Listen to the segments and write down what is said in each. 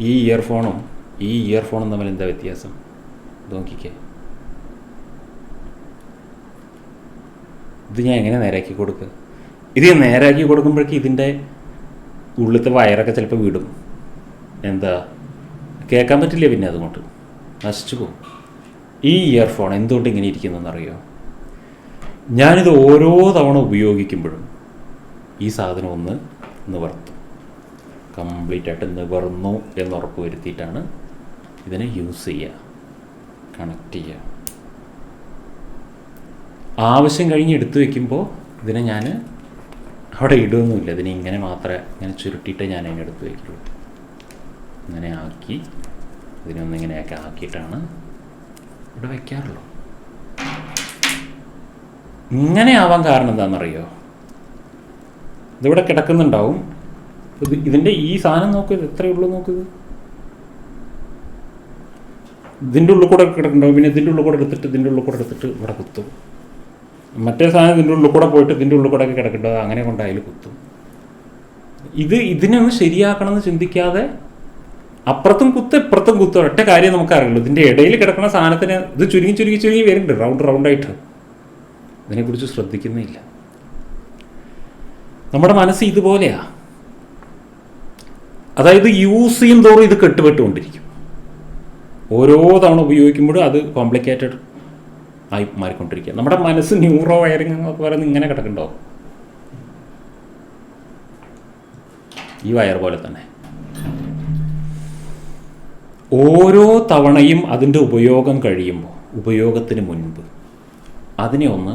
ഈ ഇയർഫോണും ഈ ഇയർഫോണും തമ്മിൽ എന്താ വ്യത്യാസം? നോക്കിക്കേ. ഇത് ഞാൻ എങ്ങനെ നേരാക്കി കൊടുക്കുക ഇത് ഞാൻ നേരാക്കി കൊടുക്കുമ്പോഴേക്കും ഇതിന്റെ ഉള്ളിലത്തെ വയറൊക്കെ ചിലപ്പോൾ വിടും. എന്താ? കേൾക്കാൻ പറ്റില്ല പിന്നെ അതുകൊണ്ട് നശിച്ചു പോകും. ഈ ഇയർഫോൺ എന്തുകൊണ്ട് ഇങ്ങനെ ഇരിക്കുന്നതെന്നറിയോ? ഞാനിത് ഓരോ തവണ ഉപയോഗിക്കുമ്പോഴും ഈ സാധനം ഒന്ന് നിവർത്തും. കംപ്ലീറ്റ് ആയിട്ട് നിവർന്നു എന്ന് ഉറപ്പ് വരുത്തിയിട്ടാണ് ഇതിനെ യൂസ് ചെയ്യുക. കണക്ട് ചെയ്യുക. ആവശ്യം കഴിഞ്ഞ് എടുത്തു വെക്കുമ്പോൾ ഇതിനെ ഞാൻ അവിടെ ഇടുകയൊന്നുമില്ല ഇതിനെ ഇങ്ങനെ മാത്രമേ ഇങ്ങനെ ചുരുട്ടിയിട്ട് ഞാൻ അതിനെ എടുത്ത് വയ്ക്കുള്ളൂ ഇങ്ങനെ ആക്കി ഇതിനെ ഇതിനൊന്നിങ്ങനെയൊക്കെ ആക്കിയിട്ടാണ് ഇവിടെ വയ്ക്കാറുള്ളൂ ഇങ്ങനെ ആവാൻ കാരണം എന്താണെന്നറിയോ? ഇതിവിടെ കിടക്കുന്നുണ്ടാവും. ഇത് ഇതിന്റെ ഈ സാധനം നോക്കുക എത്രയേ ഉള്ളൂ നോക്കുക ഇതിന്റെ ഉള്ളിൽ കൂടെ കിടക്കുന്നുണ്ടാവും പിന്നെ ഇതിന്റെ ഉള്ളിൽ കൂടെ എടുത്തിട്ട് ഇതിന്റെ ഉള്ളിൽ കൂടെ എടുത്തിട്ട് ഇവിടെ കുത്തും. മറ്റേ സാധനം ഇതിന്റെ ഉള്ളിൽ കൂടെ പോയിട്ട് ഇതിന്റെ ഉള്ളിൽ കൂടെ ഒക്കെ അങ്ങനെ കൊണ്ട് അതിൽ കുത്തും. ഇത് ഇതിനൊന്ന് ശരിയാക്കണം ശരിയാക്കണമെന്ന് ചിന്തിക്കാതെ അപ്പുറത്തും കുത്ത് ഇപ്പുറത്തും കുത്തും. ഒറ്റ കാര്യം നമുക്കറിയുള്ളൂ ഇതിന്റെ ഇടയിൽ കിടക്കുന്ന സാധനത്തിന് ഇത് ചുരുങ്ങി ചുരുങ്ങി ചുരുങ്ങി വരുന്നുണ്ട്. റൗണ്ട് റൗണ്ടായിട്ട്. ഇതിനെക്കുറിച്ച് ശ്രദ്ധിക്കുന്നില്ല നമ്മുടെ മനസ്സ് ഇതുപോലെയാ. അതായത് യൂസ് ചെയ്യും തോറും ഇത് കെട്ടുപെട്ടുകൊണ്ടിരിക്കും. ഓരോ തവണ ഉപയോഗിക്കുമ്പോഴും അത് കോംപ്ലിക്കേറ്റഡ് ആയി മാറിക്കൊണ്ടിരിക്കുക. നമ്മുടെ മനസ്സ് ന്യൂറോ വയറിംഗ് എന്നൊക്കെ പറയുന്നത് ഇങ്ങനെ കിടക്കണ്ടോ ഈ വയർ പോലെ തന്നെ. ഓരോ തവണയും അതിന്റെ ഉപയോഗം കഴിയുമ്പോൾ ഉപയോഗത്തിന് മുൻപ് അതിനെ ഒന്ന്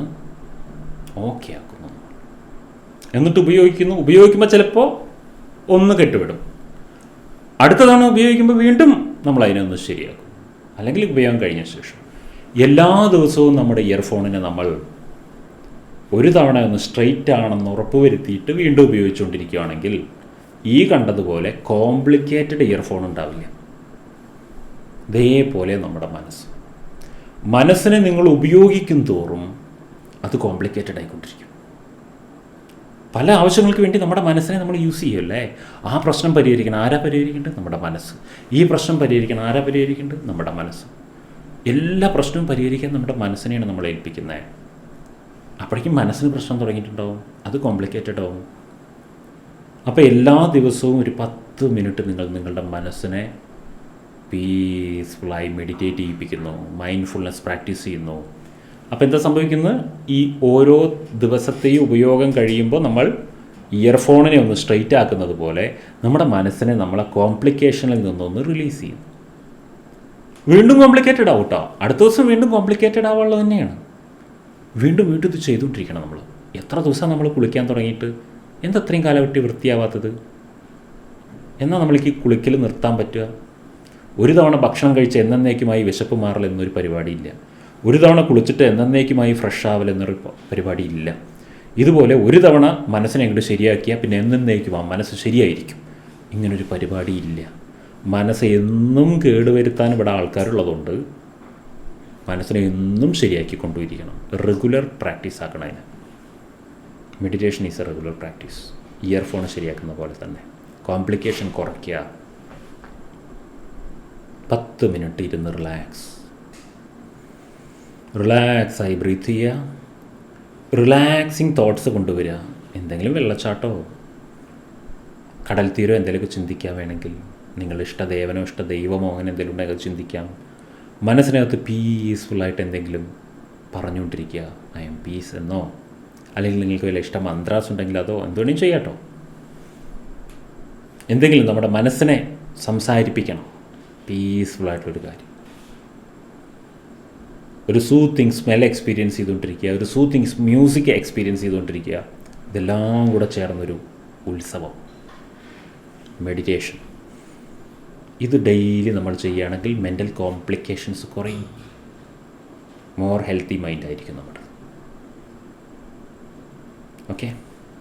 ഓക്കെ ആക്കുന്നു. എന്നിട്ട് ഉപയോഗിക്കുന്നു. ഉപയോഗിക്കുമ്പോൾ ചിലപ്പോൾ ഒന്ന് കെട്ടുവിടും അടുത്ത തവണ ഉപയോഗിക്കുമ്പോൾ വീണ്ടും നമ്മൾ അതിനൊന്ന് ശരിയാക്കും. അല്ലെങ്കിൽ ഉപയോഗം കഴിഞ്ഞ ശേഷം. എല്ലാ ദിവസവും നമ്മുടെ ഇയർഫോണിനെ നമ്മൾ ഒരു തവണ ഒന്ന് സ്ട്രെയിറ്റ് ആണെന്ന് ഉറപ്പുവരുത്തിയിട്ട് വീണ്ടും ഉപയോഗിച്ചുകൊണ്ടിരിക്കുകയാണെങ്കിൽ ഈ കണ്ടതുപോലെ കോംപ്ലിക്കേറ്റഡ് ഇയർഫോൺ ഉണ്ടാവില്ല. ഇതേപോലെ നമ്മുടെ മനസ്സ്. മനസ്സിനെ നിങ്ങൾ ഉപയോഗിക്കും തോറും അത് കോംപ്ലിക്കേറ്റഡ് ആയിക്കൊണ്ടിരിക്കും. പല ആവശ്യങ്ങൾക്ക് വേണ്ടി നമ്മുടെ മനസ്സിനെ നമ്മൾ യൂസ് ചെയ്യുമല്ലേ ആ പ്രശ്നം പരിഹരിക്കണം. ആരാ പരിഹരിക്കേണ്ടത്? നമ്മുടെ മനസ്സ്. ഈ പ്രശ്നം പരിഹരിക്കണം. ആരാ പരിഹരിക്കേണ്ടത്? നമ്മുടെ മനസ്സ്. എല്ലാ പ്രശ്നവും പരിഹരിക്കാൻ നമ്മുടെ മനസ്സിനെയാണ് നമ്മൾ ഏൽപ്പിക്കുന്നത് അപ്പോഴേക്കും മനസ്സിന് പ്രശ്നം തുടങ്ങിയിട്ടുണ്ടാവും. അത് കോംപ്ലിക്കേറ്റഡ് ആവും. അപ്പോൾ എല്ലാ ദിവസവും ഒരു പത്ത് മിനിറ്റ് നിങ്ങൾ നിങ്ങളുടെ മനസ്സിനെ പീസ്ഫുള്ളായി മെഡിറ്റേറ്റ് ചെയ്യിപ്പിക്കുന്നു. മൈൻഡ്ഫുൾനെസ് പ്രാക്ടീസ് ചെയ്യുന്നു. അപ്പോൾ എന്താ സംഭവിക്കുന്നത്? ഈ ഓരോ ദിവസത്തെയും ഉപയോഗം കഴിയുമ്പോൾ നമ്മൾ ഇയർഫോണിനെ ഒന്ന് സ്ട്രെയിറ്റ് ആക്കുന്നത് പോലെ നമ്മുടെ മനസ്സിനെ നമ്മളെ കോംപ്ലിക്കേഷനിൽ നിന്നൊന്ന് റിലീസ് ചെയ്യും. വീണ്ടും കോംപ്ലിക്കേറ്റഡ് ആവും കേട്ടോ അടുത്ത ദിവസം വീണ്ടും കോംപ്ലിക്കേറ്റഡ് ആവാനുള്ളത് തന്നെയാണ്. വീണ്ടും വീണ്ടും ഇത് ചെയ്തുകൊണ്ടിരിക്കണം നമ്മൾ എത്ര ദിവസം നമ്മൾ കുളിക്കാൻ തുടങ്ങിയിട്ട്? എന്താ അത്രയും കാലഘട്ടി വൃത്തിയാവാത്തത്? എന്നാൽ നമ്മൾക്ക് ഈ കുളിക്കൽ നിർത്താൻ പറ്റുക? ഒരു തവണ ഭക്ഷണം കഴിച്ച് എന്നേക്കുമായി വിശപ്പ് മാറൽ എന്നൊരു പരിപാടിയില്ല. ഒരു തവണ കുളിച്ചിട്ട് എന്നേക്കുമായി ഫ്രഷ് ആവലെന്നൊരു പരിപാടിയില്ല. ഇതുപോലെ ഒരു തവണ മനസ്സിനെ അങ്ങോട്ട് ശരിയാക്കിയാൽ പിന്നെ എന്നേക്കും ആ മനസ്സ് ശരിയായിരിക്കും. ഇങ്ങനൊരു പരിപാടിയില്ല. മനസ്സ് എന്നും കേടുവരുത്താൻ ഇവിടെ ആൾക്കാരുള്ളതുകൊണ്ട് മനസ്സിനെ എന്നും ശരിയാക്കി കൊണ്ടുപോയിരിക്കണം റെഗുലർ പ്രാക്ടീസ് ആക്കണം അതിന്. Meditation is a regular practice earphone ശരിയാക്കുന്ന പോലെ തന്നെ. കോംപ്ലിക്കേഷൻ കുറയ്ക്കുക. പത്ത് മിനിറ്റ് ഇരുന്ന് റിലാക്സ് റിലാക്സ് ആയി ബ്രീത്ത് ചെയ്യുക. റിലാക്സിങ് തോട്ട്സ് കൊണ്ടുവരിക. എന്തെങ്കിലും വെള്ളച്ചാട്ടോ. കടൽ തീരോ എന്തെങ്കിലുമൊക്കെ ചിന്തിക്കുക വേണമെങ്കിൽ നിങ്ങളുടെ ഇഷ്ടദേവനോ ഇഷ്ട ദൈവമോ അങ്ങനെ എന്തെങ്കിലും ഉണ്ടെങ്കിൽ ചിന്തിക്കാം. മനസ്സിനകത്ത് പീസ്ഫുള്ളായിട്ട് എന്തെങ്കിലും പറഞ്ഞുകൊണ്ടിരിക്കുക. ഐ എം പീസ് എന്നോ? അല്ലെങ്കിൽ നിങ്ങൾക്ക് വല്ല ഇഷ്ടം മന്ത്രാസ് ഉണ്ടെങ്കിൽ അതോ എന്തുവേണേലും ചെയ്യാട്ടോ. എന്തെങ്കിലും നമ്മുടെ മനസ്സിനെ സംസാരിപ്പിക്കണം. പീസ്ഫുള്ളായിട്ടുള്ളൊരു കാര്യം. ഒരു സൂത്തിങ് സ്മെൽ എക്സ്പീരിയൻസ് ചെയ്തുകൊണ്ടിരിക്കുക ഒരു സൂത്തിങ് മ്യൂസിക് എക്സ്പീരിയൻസ് ചെയ്തുകൊണ്ടിരിക്കുക ഇതെല്ലാം കൂടെ ചേർന്നൊരു ഉത്സവം. മെഡിറ്റേഷൻ ഇത് ഡെയിലി നമ്മൾ ചെയ്യുകയാണെങ്കിൽ മെന്റൽ കോംപ്ലിക്കേഷൻസ് കുറയും. മോർ ഹെൽത്തി മൈൻഡ് ആയിരിക്കും നമ്മുടെ. ഓക്കെ